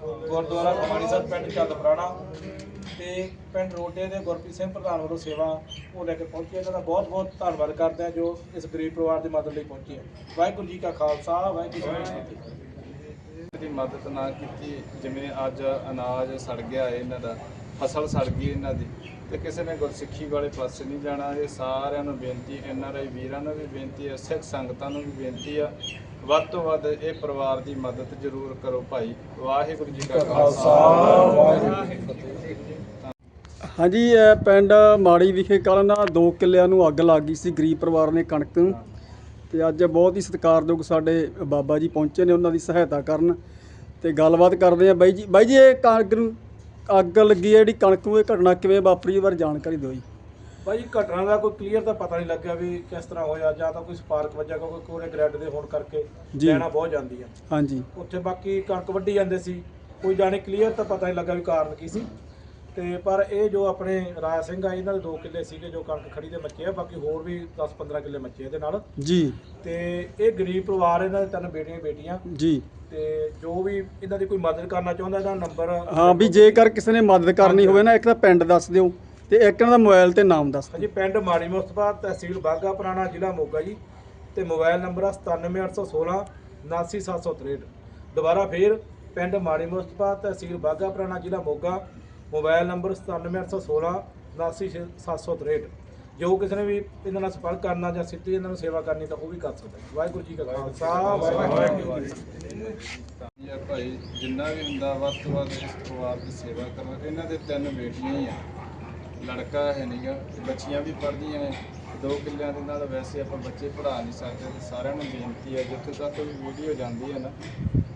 ਗੁਰਦੁਆਰਾ ਕਮਾਣੀ ਸਾਹਿਬ ਪਿੰਡ ਚੰਦਪਰਾਣਾ ਤੇ ਪਿੰਡ ਰੋਡੇ ਦੇ ਗੁਰਪ੍ਰੀਤ ਸਿੰਘ ਪ੍ਰਧਾਨ ਵੱਲੋਂ ਸੇਵਾ ਉਹ ਲੈ ਕੇ ਪਹੁੰਚੀ ਇਹਨਾਂ ਦਾ ਬਹੁਤ ਬਹੁਤ ਧੰਨਵਾਦ ਕਰਦੇ ਹਾਂ ਜੋ ਇਸ ਗਰੀਬ ਪਰਿਵਾਰ ਦੀ ਮਦਦ ਲਈ ਪਹੁੰਚੇ ਹੈ। ਵਾਹਿਗੁਰੂ ਜੀ ਕਾ ਖਾਲਸਾ, ਵਾਹਿਗੁਰੂ ਜੀ ਕੀ ਫਤਿਹ। ਦੀ ਮਦਦ ਨਾ ਕੀਤੀ, ਜਿਵੇਂ ਅੱਜ ਅਨਾਜ ਸੜ ਗਿਆ ਹੈ ਇਹਨਾਂ ਦਾ, ਫਸਲ ਸੜ ਗਈ ਇਹਨਾਂ ਦੀ, ਤੇ ਕਿਸੇ ਨੇ ਗੁਰਸਿੱਖੀ ਵਾਲੇ ਪਾਸੇ ਨਹੀਂ ਜਾਣਾ। ਇਹ ਸਾਰਿਆਂ ਨੂੰ ਬੇਨਤੀ ਐਨ ਆਰ ਆਈ ਵੀਰਾਂ ਨੂੰ ਵੀ ਬੇਨਤੀ ਹੈ, ਸਿੱਖ ਸੰਗਤਾਂ ਨੂੰ ਵੀ ਬੇਨਤੀ ਆ ਵੱਧ ਤੋਂ ਵੱਧ ਇਹ ਪਰਿਵਾਰ ਦੀ ਮਦਦ ਜ਼ਰੂਰ ਕਰੋ ਭਾਈ। ਵਾਹਿਗੁਰੂ ਜੀ ਕਾ ਖਾਲਸਾ ਵਾਹਿਗੁਰੂ ਜੀ ਕੀ ਫਤਿਹ ਹਾਂਜੀ ਇਹ ਪਿੰਡ ਮਾੜੀ ਵਿਖੇ ਕੱਲ੍ਹ ਨਾ ਦੋ ਕਿੱਲਿਆਂ ਨੂੰ ਅੱਗ ਲੱਗ ਗਈ ਸੀ ਗਰੀਬ ਪਰਿਵਾਰ ਨੇ ਕਣਕ ਨੂੰ। ਤੇ ਅੱਜ ਬਹੁਤ ਹੀ ਸਤਿਕਾਰਯੋਗ ਸਾਡੇ ਬਾਬਾ ਜੀ ਪਹੁੰਚੇ ਨੇ ਉਹਨਾਂ ਦੀ ਸਹਾਇਤਾ ਕਰਨ। ਤੇ ਗੱਲਬਾਤ ਕਰਦੇ ਆ ਬਾਈ ਜੀ। ਬਾਈ ਜੀ ਇਹ ਕਣਕ ਨੂੰ ਅੱਗ ਲੱਗੀ ਹੈ ਜਿਹੜੀ ਕਣਕ ਨੂੰ ਇਹ ਘਟਨਾ ਕਿਵੇਂ ਵਾਪਰੀ ਬਾਰੇ ਜਾਣਕਾਰੀ ਦਿਓ ਜੀ। ਭਾਈ ਘਟਨਾ ਦਾ ਕੋਈ ਕਲੀਅਰ ਤਾਂ ਪਤਾ ਨਹੀਂ ਲੱਗਿਆ ਵੀ ਕਿਸ ਤਰ੍ਹਾਂ ਹੋਇਆ ਜਾਂ ਤਾਂ ਕੋਈ ਸਪਾਰਕ ਵੱਜਿਆ ਕਿਉਂਕਿ ਕੋਰੇ ਗ੍ਰੈਡ ਦੇ ਹੋਣ ਕਰਕੇ ਜੀ। ਲੈਣਾ ਬਹੁਤ ਜਾਂਦੀ ਆ। ਹਾਂਜੀ। ਉੱਥੇ ਬਾਕੀ ਕਣਕ ਵੱਢੀ ਜਾਂਦੇ ਸੀ। ਕੋਈ ਜਾਣੇ ਕਲੀਅਰ ਤਾਂ ਪਤਾ ਨਹੀਂ ਲੱਗਾ ਵੀ ਕਾਰਨ ਕੀ ਸੀ। ਤੇ ਪਰ ਇਹ ਜੋ ਆਪਣੇ ਰਾਜ ਸਿੰਘ ਆ ਇਹਨਾਂ ਦੇ 2 ਕਿੱਲੇ ਸੀਗੇ ਜੋ ਕਣਕ ਖੜੀ ਦੇ ਮੱਚੇ ਆ ਬਾਕੀ ਹੋਰ ਵੀ 10-15 ਕਿੱਲੇ ਮੱਚੇ ਇਹਦੇ ਨਾਲ। ਜੀ। ਤੇ ਇਹ ਗਰੀਬ ਪਰਿਵਾਰ ਇਹਨਾਂ ਦੇ ਤਿੰਨ ਬੇਟੀਆਂ ਹੀ ਬੇਟੀਆਂ। ਜੀ। ਤੇ ਜੋ ਵੀ ਇਹਨਾਂ ਦੀ ਕੋਈ ਮਦਦ ਕਰਨਾ ਚਾਹੁੰਦਾ ਇਹਦਾ ਨੰਬਰ ਹਾਂ ਵੀ ਜੇਕਰ ਕਿਸੇ ਨੇ ਮਦਦ ਕਰਨੀ ਹੋਵੇ ਨਾ ਇੱਕ ਤਾਂ ਪਿੰਡ ਦੱਸ ਦਿਓ। ਤੇ ਇੱਕ ਇਹਨਾਂ ਦਾ ਮੋਬਾਈਲ ਤੇ ਨਾਮ ਦੱਸ ਦਿਓ ਹਾਂਜੀ ਪਿੰਡ ਮਾੜੀ ਮੁਸਤਫਾ ਤਹਿਸੀਲ ਬਾਗਾ ਪੁਰਾਣਾ ਜ਼ਿਲ੍ਹਾ ਮੋਗਾ ਜੀ। ਤੇ ਮੋਬਾਈਲ ਨੰਬਰ ਆ 97816 79763 ਦੁਬਾਰਾ ਫੇਰ ਪਿੰਡ ਮਾੜੀ ਮੁਸਤਫਾ ਤਹਿਸੀਲ ਬਾਗਾ ਪੁਰਾਣਾ ਜ਼ਿਲ੍ਹਾ ਮੋਗਾ ਮੋਬਾਈਲ ਨੰਬਰ 97816 79763 ਜੋ ਕਿਸੇ ਨੇ ਵੀ ਇਹਨਾਂ ਨਾਲ ਸੰਪਰਕ ਕਰਨਾ ਜਾਂ ਸਿੱਧੀ ਇਹਨਾਂ ਨੂੰ ਸੇਵਾ ਕਰਨੀ ਤਾਂ ਉਹ ਵੀ ਕਰ ਸਕਦਾ ਹੈ। ਵਾਹਿਗੁਰੂ ਜੀ ਕਾ ਖਾਲਸਾ ਵਾਹਿਗੁਰੂ ਜੀ ਕੀ ਫਤਿਹ। ਇਹ ਭਾਈ ਜਿੰਨਾ ਵੀ ਹੁੰਦਾ ਵੱਧ ਤੋਂ ਵੱਧ ਇਸ ਪਰਿਵਾਰ ਦੀ ਸੇਵਾ ਕਰੋ ਇਹਨਾਂ ਦੇ ਤਿੰਨ ਬੇਟੀਆਂ ਹੀ ਆ। ਲੜਕਾ ਹੈ ਨਹੀਂਗਾ ਬੱਚੀਆਂ ਵੀ ਪੜ੍ਹਦੀਆਂ ਨੇ। ਦੋ ਕਿੱਲਿਆਂ ਦੇ ਨਾਲ ਵੈਸੇ ਆਪਾਂ ਬੱਚੇ ਪੜ੍ਹਾ ਨਹੀਂ ਸਕਦੇ ਤੇ ਸਾਰਿਆਂ ਨੂੰ ਬੇਨਤੀ ਹੈ, ਜਿੱਥੇ ਤੱਕ ਵੀ ਵੀਡੀਓ ਜਾਂਦੀ ਹੈ ਨਾ,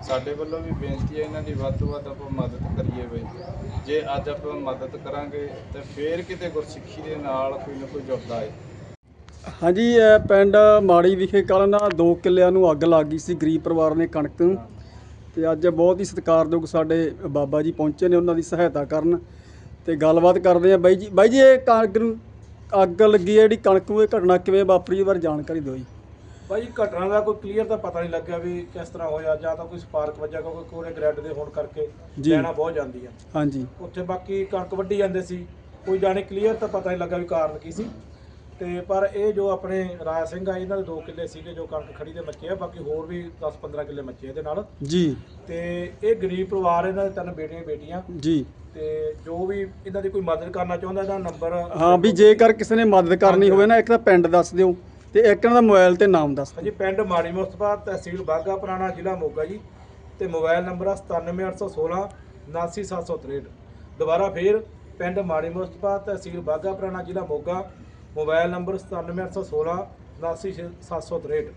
ਸਾਡੇ ਵੱਲੋਂ ਵੀ ਬੇਨਤੀ ਹੈ ਇਹਨਾਂ ਦੀ ਵੱਧ ਤੋਂ ਵੱਧ ਆਪਾਂ ਮਦਦ ਕਰੀਏ ਬਈ। ਜੇ ਅੱਜ ਆਪਾਂ ਮਦਦ ਕਰਾਂਗੇ ਤੇ ਫੇਰ ਕਿਤੇ ਗੁਰਸਿੱਖੀ ਦੇ ਨਾਲ ਕੋਈ ਨਾ ਕੋਈ ਜੁੜਦਾ ਹੈ ਹਾਂਜੀ, ਇਹ ਪਿੰਡ ਮਾੜੀ ਵਿਖੇ ਕੱਲ੍ਹ ਨਾ ਦੋ ਕਿੱਲਿਆਂ ਨੂੰ ਅੱਗ ਲੱਗ ਗਈ ਸੀ, ਗਰੀਬ ਪਰਿਵਾਰ ਨੇ ਕਣਕ ਨੂੰ। ਤੇ ਅੱਜ ਬਹੁਤ ਹੀ ਸਤਿਕਾਰਯੋਗ ਸਾਡੇ ਬਾਬਾ ਜੀ ਪਹੁੰਚੇ ਨੇ, ਉਹਨਾਂ ਦੀ ਸਹਾਇਤਾ ਕਰਨ। ਤੇ ਗੱਲਬਾਤ ਕਰਦੇ ਆ। ਬਾਈ ਜੀ ਬਾਈ ਜੀ ਇਹ ਕਣਕ ਨੂੰ ਅੱਗ ਲੱਗੀ ਹੈ ਜਿਹੜੀ ਕਣਕ ਨੂੰ ਇਹ ਘਟਨਾ ਕਿਵੇਂ ਵਾਪਰੀ ਇਹ ਬਾਰੇ ਜਾਣਕਾਰੀ ਦਿਓ ਜੀ। ਭਾਈ ਘਟਨਾ ਦਾ ਕੋਈ ਕਲੀਅਰ ਤਾਂ ਪਤਾ ਨਹੀਂ ਲੱਗਿਆ ਵੀ ਕਿਸ ਤਰ੍ਹਾਂ ਹੋਇਆ ਜਾਂ ਤਾਂ ਕੋਈ ਸਪਾਰਕ ਵੱਜਿਆ ਕਿਉਂਕਿ ਕੋਰੇ ਗ੍ਰੈਡ ਦੇ ਹੋਣ ਕਰਕੇ। ਲੈਣਾ ਬਹੁਤ ਜਾਂਦੀ ਆ। ਹਾਂਜੀ। ਉੱਥੇ ਬਾਕੀ ਕਣਕ ਵੱਢੀ ਜਾਂਦੇ ਸੀ। ਕੋਈ ਜਾਣੇ ਕਲੀਅਰ ਤਾਂ ਪਤਾ ਨਹੀਂ ਲੱਗਾ ਵੀ ਕਾਰਨ ਕੀ ਸੀ। ਤੇ ਪਰ ਇਹ ਜੋ ਆਪਣੇ ਰਾਜ ਸਿੰਘ ਆ ਇਹਨਾਂ ਦੇ 2 ਕਿੱਲੇ ਸੀਗੇ ਜੋ ਕਣਕ ਖੜੀ ਦੇ ਮੱਚੇ ਆ ਬਾਕੀ ਹੋਰ ਵੀ 10-15 ਕਿੱਲੇ ਮੱਚੇ ਇਹਦੇ ਨਾਲ। ਜੀ। ਤੇ ਇਹ ਗਰੀਬ ਪਰਿਵਾਰ ਇਹਨਾਂ ਦੇ ਤਿੰਨ ਬੇਟੀਆਂ ਬੇਟੀਆਂ। ਜੀ। ਤੇ ਜੋ ਵੀ ਇਹਨਾਂ ਦੀ ਕੋਈ ਮਦਦ ਕਰਨਾ ਚਾਹੁੰਦਾ ਇਹਦਾ ਨੰਬਰ ਹਾਂ ਵੀ ਜੇਕਰ ਕਿਸੇ ਨੇ ਮਦਦ ਕਰਨੀ ਹੋਵੇ ਨਾ ਇੱਕ ਤਾਂ ਪਿੰਡ ਦੱਸ ਦਿਓ ਤੇ ਇੱਕ ਇਹਨਾਂ ਦਾ ਮੋਬਾਈਲ ਤੇ ਨਾਮ ਦੱਸ ਦਿਓ ਹਾਂਜੀ ਪਿੰਡ ਮਾੜੀ ਮੁਸਤਫਾ ਤਹਿਸੀਲ ਬਾਗਾ ਪੁਰਾਣਾ ਜ਼ਿਲ੍ਹਾ ਮੋਗਾ ਜੀ। ਤੇ ਮੋਬਾਈਲ ਨੰਬਰ ਆ 97816 79763 ਦੁਬਾਰਾ ਫੇਰ ਪਿੰਡ ਮਾੜੀ ਮੁਸਤਫਾ ਤਹਿਸੀਲ ਬਾਗਾ ਪੁਰਾਣਾ ਜ਼ਿਲ੍ਹਾ ਮੋਗਾ ਮੋਬਾਈਲ ਨੰਬਰ 97816 79763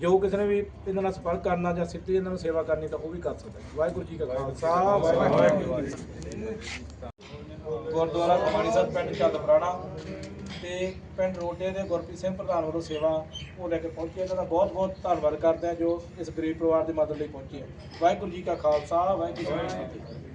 ਜੋ ਕਿਸੇ ਨੇ ਵੀ ਇਹਨਾਂ ਨਾਲ ਸੰਪਰਕ ਕਰਨਾ ਜਾਂ ਸਿੱਧੀ ਇਹਨਾਂ ਨੂੰ ਸੇਵਾ ਕਰਨੀ ਤਾਂ ਉਹ ਵੀ ਕਰ ਸਕਦਾ ਹੈ। ਵਾਹਿਗੁਰੂ ਜੀ ਕਾ ਖਾਲਸਾ। ਵਾਹਿਗੁਰੂ ਜੀ ਗੁਰਦੁਆਰਾ ਕਮਾਣੀ ਸਾਹਿਬ ਪਿੰਡ ਚੰਦਪਰਾਣਾ ਤੇ ਪਿੰਡ ਰੋਡੇ ਦੇ ਗੁਰਪ੍ਰੀਤ ਸਿੰਘ ਪ੍ਰਧਾਨ ਵੱਲੋਂ ਸੇਵਾ ਉਹ ਲੈ ਕੇ ਪਹੁੰਚੇ ਇਹਨਾਂ ਦਾ ਬਹੁਤ ਬਹੁਤ ਧੰਨਵਾਦ ਕਰਦੇ ਹਾਂ ਜੋ ਇਸ ਗਰੀਬ ਪਰਿਵਾਰ ਦੀ ਮਦਦ ਲਈ ਪਹੁੰਚੇ ਵਾਹਿਗੁਰੂ ਜੀ ਕਾ ਖਾਲਸਾ, ਵਾਹਿਗੁਰੂ ਜੀ ਕੀ ਫਤਿਹ।